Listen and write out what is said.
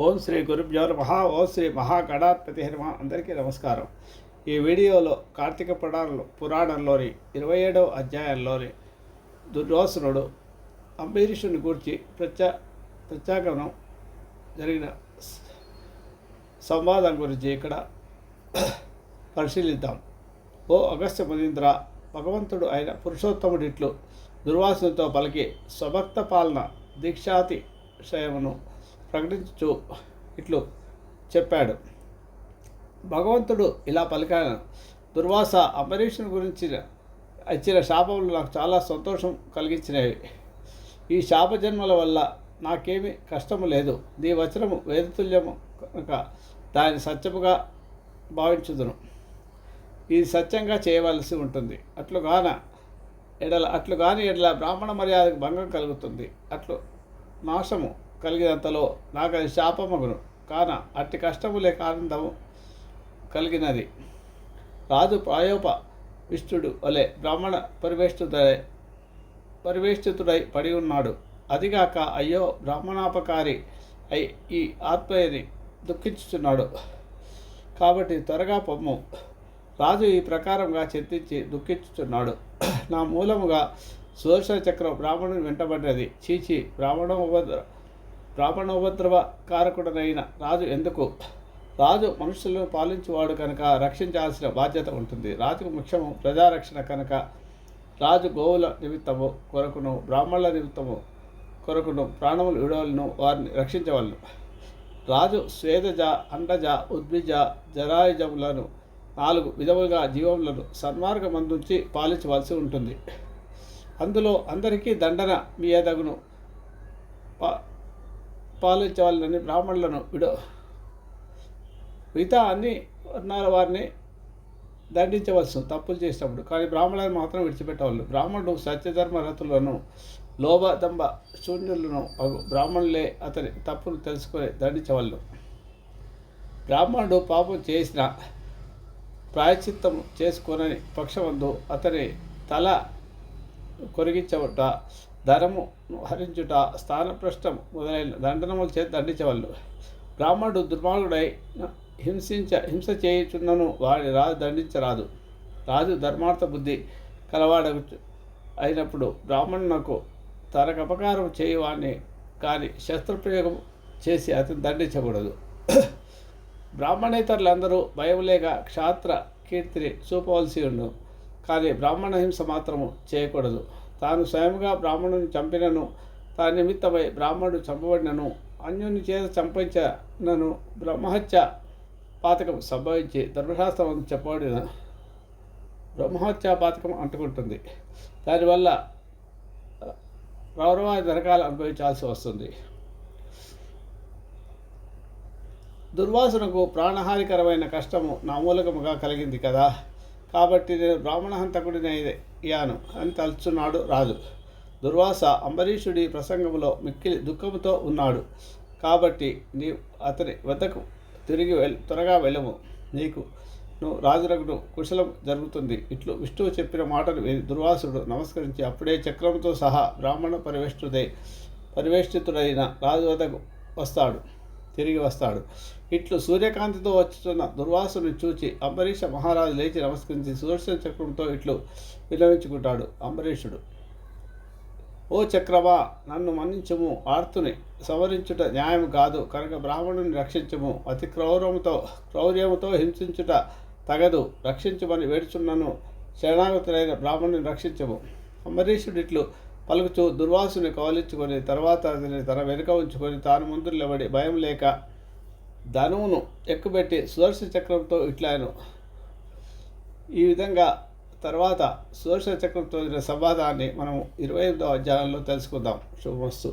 ఓం శ్రీ గురుభ్యో మహా ఓం శ్రీ మహాగణాధిపతి హనుమ అందరికీ నమస్కారం. ఈ వీడియోలో కార్తీక పురాణంలో పురాణంలోని ఇరవై ఏడవ అధ్యాయంలోని దుర్వాసునుడు అంబరీషుని గూర్చి ప్రత్యా ప్రత్యాగమనం జరిగిన సంవాదం గురించి ఇక్కడ పరిశీలిద్దాం. ఓ అగస్త్య మునీంద్ర భగవంతుడు అయిన పురుషోత్తముడిట్లు దుర్వాసునితో పలికి స్వభక్త పాలన దీక్షాతి దీక్షాతిశయమును ప్రకటించు ఇట్లు చెప్పాడు. భగవంతుడు ఇలా పలికాను. దుర్వాస అంబరీషుని గురించి ఇచ్చిన శాపములు నాకు చాలా సంతోషం కలిగించినవి. ఈ శాప జన్మల వల్ల నాకేమీ కష్టము లేదు. నీ వచనము వేదతుల్యము కనుక దాని సత్యముగా భావించుదును. ఇది సత్యంగా చేయవలసి ఉంటుంది. అట్లుగాన ఎడల అట్లు కాని ఎడల బ్రాహ్మణ మర్యాదకు భంగం కలుగుతుంది. అట్లు నాశము కలిగినంతలో నాకు అది శాపమగును. కాన అట్టి కష్టములే ఆనందము కలిగినది. రాజు ప్రాయోప విష్ణుడు వలె బ్రాహ్మణ పరివేష్టితుడై పరివేష్టితుడై పడి ఉన్నాడు. అదిగాక అయ్యో బ్రాహ్మణాపకారి అయి ఈ ఆత్మయని దుఃఖించుచున్నాడు. కాబట్టి త్వరగా పొమ్ము. రాజు ఈ ప్రకారంగా చింతించి దుఃఖించుచున్నాడు. నా మూలముగా సుదర్శన చక్రం బ్రాహ్మణుని వెంటబడినది. చీచి బ్రాహ్మణ ఉపద్ర బ్రాహ్మణోపద్రవ కారకుడనైన రాజు ఎందుకు? రాజు మనుషులను పాలించేవాడు కనుక రక్షించాల్సిన బాధ్యత ఉంటుంది. రాజుకు ముఖ్యము ప్రజారక్షణ కనుక రాజు గోవుల నిమిత్తము కొరకును బ్రాహ్మణుల నిమిత్తము కొరకును ప్రాణములు విడవలను వారిని రక్షించవలను. రాజు స్వేదజ అండజ ఉద్భిజ జరాయుజములను నాలుగు విధములుగా జీవములను సన్మార్గమందుంచి పాలించవలసి ఉంటుంది. అందులో అందరికీ దండన మీయదగును. పా పాలించవాలని బ్రాహ్మణులను విడో. మిగతా అన్ని వర్ణాల వారిని దండించవలసి తప్పులు చేసినప్పుడు కానీ బ్రాహ్మణులను మాత్రం విడిచిపెట్టవాళ్ళు బ్రాహ్మణుడు సత్యధర్మ రతులను లోభదంబ శూన్యులను బ్రాహ్మణులే అతని తప్పును తెలుసుకొని దండించవాళ్ళు బ్రాహ్మణుడు పాపం చేసిన ప్రాయచిత్తం చేసుకునని పక్షమందు అతని తల కొరిగించబట్ట ధనము హరించుట స్థానప్రష్టం మొదలైన దండనముల చేత దండించవల్లు బ్రాహ్మణుడు దుర్మార్గుడై హింసించ హింస చేయుచున్నను వాడి రాజు దండించరాదు. రాజు ధర్మార్థ బుద్ధి కలవాడ అయినప్పుడు బ్రాహ్మణునకు తనకు అపకారం చేయవాడిని కానీ శస్త్రప్రయోగం చేసి అతను దండించకూడదు బ్రాహ్మణేతరులందరూ భయం లేక క్షాత్ర కీర్తిని చూపవలసి ఉండు కానీ బ్రాహ్మణ హింస మాత్రము చేయకూడదు. తాను స్వయంగా బ్రాహ్మణుని చంపినను. తాని నిమిత్తమై బ్రాహ్మణుడు చంపబడినను. అన్యుని చేత చంపించనను బ్రహ్మహత్య పాతకం సంభవించి ధర్మశాస్త్రం చెప్పబడిన బ్రహ్మహత్య పాతకం అంటుకుంటుంది. దానివల్ల గౌరవాది నరకాలు అనుభవించాల్సి వస్తుంది. దుర్వాసనకు ప్రాణహానికరమైన కష్టము నా మూలకముగా కలిగింది కదా. కాబట్టి నేను బ్రాహ్మణ యాను. అని తలుచున్నాడు రాజు. దుర్వాస అంబరీషుడి ప్రసంగంలో మిక్కిలి దుఃఖముతో ఉన్నాడు. కాబట్టి నీ అతని వద్దకు తిరిగి వెళ్ త్వరగా వెళ్ళము. నీకు నువ్వు రాజునకుడు కుశలం జరుగుతుంది. ఇట్లు విష్ణువు చెప్పిన మాటలు దుర్వాసుడు నమస్కరించి అప్పుడే చక్రంతో సహా బ్రాహ్మణ పరివేష్టుడై పరివేష్టితుడైన రాజు వద్దకు వస్తాడు. తిరిగి వస్తాడు. ఇట్లు సూర్యకాంతితో వచ్చుతున్న దుర్వాసుని చూచి అంబరీష మహారాజు లేచి నమస్కరించి సుదర్శన చక్రంతో ఇట్లు విలవించుకుంటాడు అంబరీషుడు. ఓ చక్రమా నన్ను మన్నించము. ఆర్తుని సవరించుట న్యాయం కాదు. కనుక బ్రాహ్మణుని రక్షించము. అతి క్రౌరముతో క్రౌర్యముతో హింసించుట తగదు. రక్షించమని వేడుచున్నను. శరణాగతులైన బ్రాహ్మణుని రక్షించము. అంబరీషుడిట్లు పలుకుచూ దుర్వాసుని కవలించుకొని తర్వాత అతని తన వెనుక ఉంచుకొని తాను ముందు నిలబడి భయం లేక ధనువును ఎక్కుబెట్టి సుదర్శన చక్రంతో ఇట్లాను ఈ విధంగా తర్వాత సుదర్శన చక్రంతో జరిగిన సంవాదాన్ని మనం ఇరవై ఎనిమిదో అధ్యాయంలో తెలుసుకుందాం. శుభమస్తు.